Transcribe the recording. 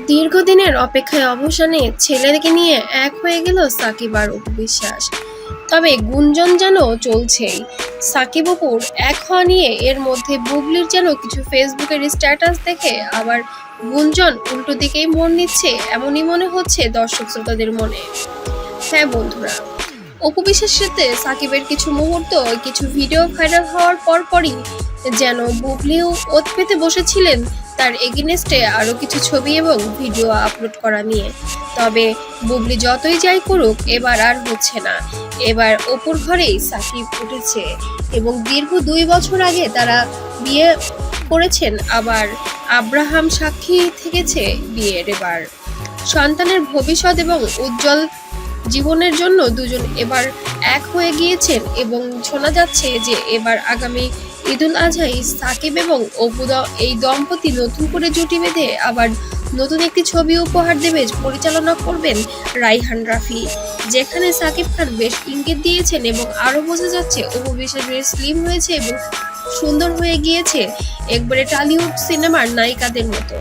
দীর্ঘদিনের অপেক্ষায় অবসানে ছেলেকে নিয়ে এক হয়ে গেল সাকিব আর অপু বিশ্বাস তবে গুঞ্জন যেন চলছেই। সাকিব অপুর এক হওয়া নিয়ে এর মধ্যে বুবলির যেন কিছু ফেসবুকের স্ট্যাটাস দেখে আবার গুঞ্জন উল্টো দিকেই মন নিচ্ছে এমনই মনে হচ্ছে দর্শক শ্রোতাদের মনে। হ্যাঁ বন্ধুরা অপু সাথে সাকিবের কিছু মুহূর্ত, কিছু ভিডিও ভাইরাল হওয়ার পরপরই যেন বুবলিও ওত পেতে বসেছিলেন তার এগেনস্টে আরও কিছু ছবি এবং ভিডিও আপলোড করা নিয়ে। তবে বুবলি যতই যাই করুক, এবার আর হচ্ছে না। এবার অপুর ঘরেই সাকিব উঠেছে এবং দীর্ঘ দুই বছর আগে তারা বিয়ে করেছেন, আবার আব্রাহাম সাক্ষী থেকেছে বিয়ের এবার। সন্তানের ভবিষ্যৎ এবং উজ্জ্বল জীবনের জন্য দুজন এবার এক হয়ে গিয়েছেন এবং শোনা যাচ্ছে যে এবার আগামী ঈদুল আজহাই, সাকিব এবং অপু এই দম্পতি নতুন করে জুটি বেঁধে আবার নতুন একটি ছবি উপহার দেবে পরিচালনা করবেন রাইহান রাফি। যেখানে সাকিব খান বেশ ইঙ্গিত দিয়েছেন এবং আরও বোঝা যাচ্ছে, অপু বিশ্বাস বেশ স্লিম হয়েছে এবং সুন্দর হয়ে গিয়েছে একবারে টালিউড সিনেমার নায়িকাদের মতো।